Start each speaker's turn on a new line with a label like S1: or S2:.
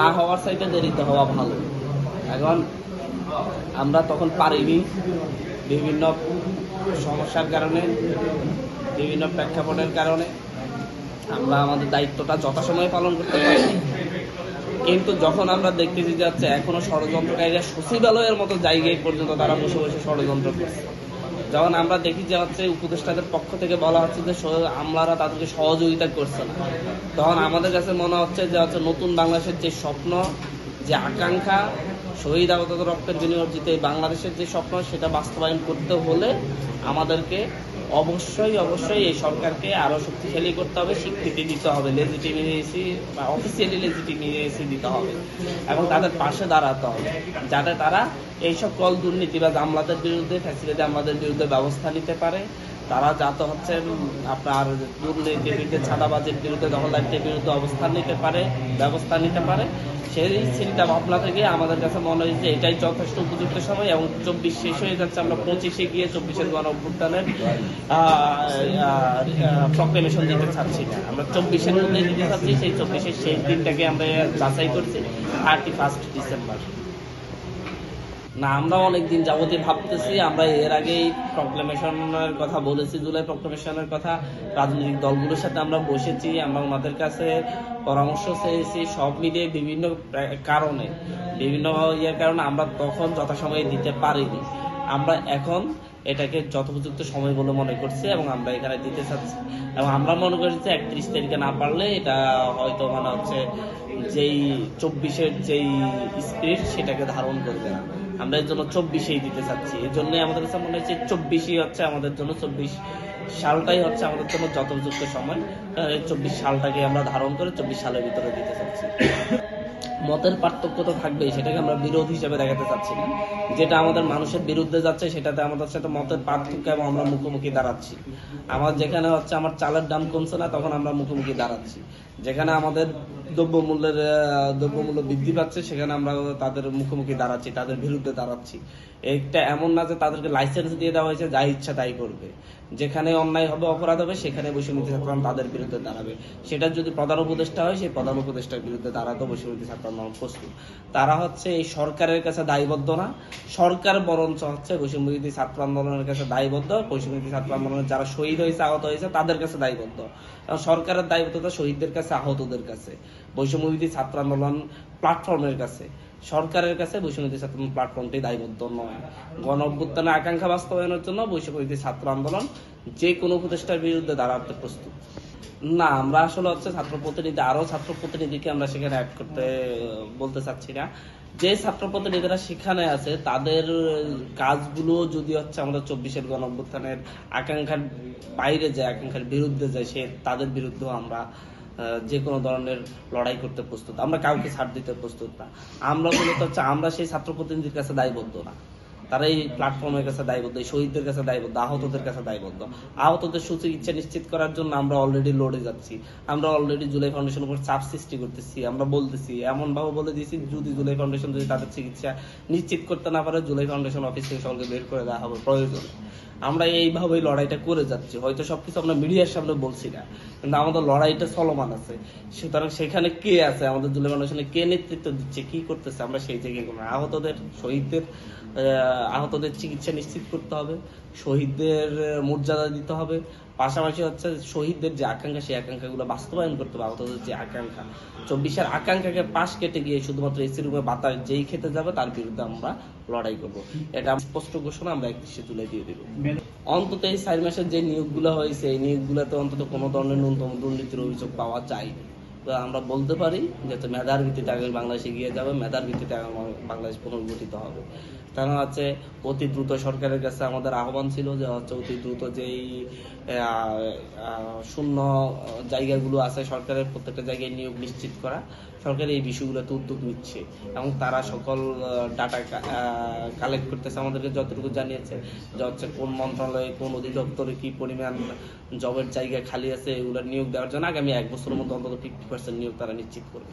S1: না হওয়ার চাইতে দেরিতে হওয়া ভালো। এখন আমরা তখন পারিনি বিভিন্ন সমস্যার কারণে, বিভিন্ন প্রেক্ষাপটের কারণে আমরা আমাদের দায়িত্বটা যথাসময়ে পালন করতে পারিনি। কিন্তু যখন আমরা দেখতেছি যে হচ্ছে এখনও ষড়যন্ত্রকারীরা সচিবালয়ের মতো জায়গায় পর্যন্ত তারা বসে বসে ষড়যন্ত্র করছে। যখন আমরা দেখি যে হচ্ছে উপদেষ্টাদের পক্ষ থেকে বলা হচ্ছে যে আমলারা তাদেরকে সহযোগিতা করছে না। তখন আমাদের কাছে মনে হচ্ছে যে হচ্ছে নতুন বাংলাদেশের যে স্বপ্ন, যে আকাঙ্ক্ষা, শহীদ আহত রক্তের বিনিয়োজিত এই বাংলাদেশের যে স্বপ্ন, সেটা বাস্তবায়ন করতে হলে আমাদেরকে অবশ্যই অবশ্যই এই সরকারকে আরও শক্তিশালী করতে হবে, স্বীকৃতি দিতে হবে লেজিটিমেসি বা অফিসিয়ালি লেজিটিমেসি দিতে হবে এবং তাদের পাশে দাঁড়াতে হবে, যাতে তারা এইসব কল দুর্নীতি বা আমলাদের বিরুদ্ধে ফ্যাসিলিটি আমাদের বিরুদ্ধে ব্যবস্থা নিতে পারে। তারা যাতে হচ্ছে উম, আপনার দুর্নীতির বিরুদ্ধে ছাদাবাজির বিরুদ্ধে দখলদারিত্বের বিরুদ্ধে অবস্থান নিতে পারে ব্যবস্থা নিতে পারে সেই চিন্তা ভাবনা থেকে আমাদের কাছে মনে হয় যে এটাই যথেষ্ট উপযুক্ত সময় এবং চব্বিশ শেষ হয়ে যাচ্ছে আমরা পঁচিশে গিয়ে চব্বিশের গণ অভ্যুত্থানের প্রক্লেমেশন দিতে চাচ্ছি। না আমরা চব্বিশের মধ্যে দিতে চাচ্ছি সেই চব্বিশের শেষ দিনটাকে আমরা যাচাই করছি থার্টি ফার্স্ট ডিসেম্বর না আমরা অনেকদিন যাবতীয় ভাবতেছি। আমরা এর আগেই প্রক্লেমেশনের কথা বলেছি, জুলাই প্রক্লেমেশনের কথা। রাজনৈতিক দলগুলোর সাথে আমরা বসেছি, আমরা ওনাদের কাছে পরামর্শ চেয়েছি, সব মিলিয়ে বিভিন্ন কারণে। বিভিন্ন ইয়ের কারণে আমরা তখন যথাসময়ে দিতে পারিনি। আমরা এখন এটাকে যথোপযুক্ত সময় বলে মনে করছি এবং আমরা এখানে দিতে চাচ্ছি। এবং আমরা মনে করছি যে একত্রিশ তারিখে না পারলে এটা হয়তো মানে হচ্ছে যেই চব্বিশের যেই স্পিরিট সেটাকে ধারণ করবে না। আমরা এর জন্য চব্বিশেই দিতে চাচ্ছি। এর জন্য আমাদের কাছে মনে হচ্ছে চব্বিশই হচ্ছে আমাদের জন্য চব্বিশ। সালটাই হচ্ছে আমাদের জন্য যথোপযুক্ত সময়। চব্বিশ সালটাকে আমরা ধারণ করে চব্বিশ সালের ভিতরে দিতে চাচ্ছি। মতের পার্থক্য তো থাকবেই, সেটাকে আমরা বিরোধ হিসেবে দেখাতে চাচ্ছি না। যেটা আমাদের মানুষের বিরুদ্ধে যাচ্ছে, সেটাতে আমাদের সাথে মতের পার্থক্য এবং আমরা মুখোমুখি দাঁড়াচ্ছি। আমার যেখানে হচ্ছে আমার চালের দাম কমছে না, তখন আমরা মুখোমুখি দাঁড়াচ্ছি। যেখানে আমাদের দ্রব্যমূল্যের দ্রব্যমূল্য বৃদ্ধি পাচ্ছে, সেখানে আমরা তাদের মুখোমুখি দাঁড়াচ্ছি, তাদের বিরুদ্ধে দাঁড়াচ্ছি। এটা এমন না যে তাদেরকে লাইসেন্স দিয়ে দেওয়া হয়েছে, যা ইচ্ছা তাই করবে। যেখানে অন্যায় হবে, অপরাধ হবে, সেখানে বৈষম্য ছাত্র তাদের বিরুদ্ধে দাঁড়াবে। সেটা যদি প্রধান উপদেষ্টা হয়, সেই প্রধান উপদেষ্টার বিরুদ্ধে দাঁড়াতে বৈষম্য ছাত্র আন্দোলন প্রস্তুত। তারা হচ্ছে এই সরকারের কাছে দায়বদ্ধ না। সরকার বরঞ্চ হচ্ছে বৈষম্যবিধি ছাত্র আন্দোলনের কাছে দায়বদ্ধ। বৈষম্যবিধি ছাত্র আন্দোলনের যারা শহীদ হয়েছে, আহত হয়েছে, তাদের কাছে দায়বদ্ধ। সরকারের দায়বদ্ধতা শহীদদের কাছে, আহতদের কাছে। বৈষম্যবিধি ছাত্র আন্দোলন প্ল্যাটফর্মের কাছে। সরকারের কাছে বৈষম্যবিধি ছাত্র প্ল্যাটফর্মটি দায়বদ্ধ নয়। গণ অভ্যুত্থানের আকাঙ্ক্ষা বাস্তবায়নের জন্য বৈষম্যবিধি ছাত্র আন্দোলন যে কোনো উপদেষ্টার বিরুদ্ধে দাঁড়াতে প্রস্তুত। না, আমরা আসলে হচ্ছে ছাত্র প্রতিনিধি আরও ছাত্র প্রতিনিধিকে আমরা সেখানে অ্যাড করতে, বলতে চাচ্ছি না। যে ছাত্র প্রতিনিধিরা সেখানে আছে, তাদের কাজগুলো যদি হচ্ছে আমাদের চব্বিশের গণ অভ্যুত্থানের আকাঙ্ক্ষার বাইরে যায়, আকাঙ্ক্ষার বিরুদ্ধে যায়, সে তাদের বিরুদ্ধেও আমরা যে কোনো ধরনের লড়াই করতে প্রস্তুত। আমরা কাউকে ছাড় দিতে প্রস্তুত না। আমরা মূলত হচ্ছে, আমরা সেই ছাত্র প্রতিনিধির কাছে দায়বদ্ধ না। তারা এই প্ল্যাটফর্মের কাছে দায়বদ্ধ, এই শহীদদের কাছে দায়বদ্ধ, আহতদের কাছে দায়বদ্ধ। আহতদের সুচিকিৎসা নিশ্চিত করার জন্য আমরা অলরেডি লড়ে যাচ্ছি। আমরা অলরেডি জুলাই ফাউন্ডেশন উপর চাপ সৃষ্টি করতেছি, আমরা বলতেছি, এমন ভাবে বলে দিয়েছি, যদি জুলাই ফাউন্ডেশন যদি তাদের চিকিৎসা নিশ্চিত করতে না পারে, জুলাই ফাউন্ডেশন অফিস থেকে সকলকে বের করে দেওয়া হবে, প্রয়োজন। আমরা এইভাবেই লড়াইটা করে যাচ্ছি। হয়তো সবকিছু আমরা মিডিয়ার সামনে বলছি না, কিন্তু আমাদের লড়াইটা চলমান আছে। সুতরাং সেখানে কে আছে? আমাদের জুলাই ফাউন্ডেশনে কে নেতৃত্ব দিচ্ছে? কি করতেছে? আমরা সেই জায়গায় আহতদের, শহীদদের আহতদের চিকিৎসা নিশ্চিত করতে হবে, শহীদদের মর্যাদা দিতে হবে। পাশাপাশি হচ্ছে শহীদদের যে আকাঙ্ক্ষা, সেই আকাঙ্ক্ষাগুলো বাস্তবায়ন করতে হবে, আহতদের যে আকাঙ্ক্ষা। চব্বিশের আকাঙ্ক্ষাকে পাশ কেটে গিয়ে শুধুমাত্র এসি রুমে বাতাস যেই খেতে যাবে, তার বিরুদ্ধে আমরা লড়াই করব। এটা স্পষ্ট ঘোষণা, আমরা একত্রিশে তুলে দিয়ে দেবো। অন্তত এই চার মাসের যে নিয়োগগুলো হয়েছে, এই নিয়োগগুলোতে অন্তত কোনো ধরনের ন্যূনতম দুর্নীতির অভিযোগ পাওয়া যায়নি। আমরা বলতে পারি যে মেধার ভিত্তিতে আগামী বাংলাদেশে গিয়ে যাবে, মেধার ভিত্তিতে বাংলাদেশ পুনর্গঠিত হবে। কারণ হচ্ছে অতি দ্রুত সরকারের কাছে আমাদের আহ্বান ছিল যে হচ্ছে অতি দ্রুত যেই শূন্য জায়গাগুলো আছে সরকারের প্রত্যেকটা জায়গায় নিয়োগ নিশ্চিত করা। সরকার এই বিষয়গুলোতে উদ্যোগ নিচ্ছে এবং তারা সকল ডাটা কালেক্ট করতেছে। আমাদেরকে যতটুকু জানিয়েছে যে হচ্ছে কোন মন্ত্রণালয়ে কোন অধিদপ্তরে কি পরিমাণ জবের জায়গা খালি আছে এগুলো নিয়োগ দেওয়ার জন্য আগামী এক বছরের মধ্যে অন্তত ফিফটি পার্সেন্ট নিয়োগ তারা নিশ্চিত করবে।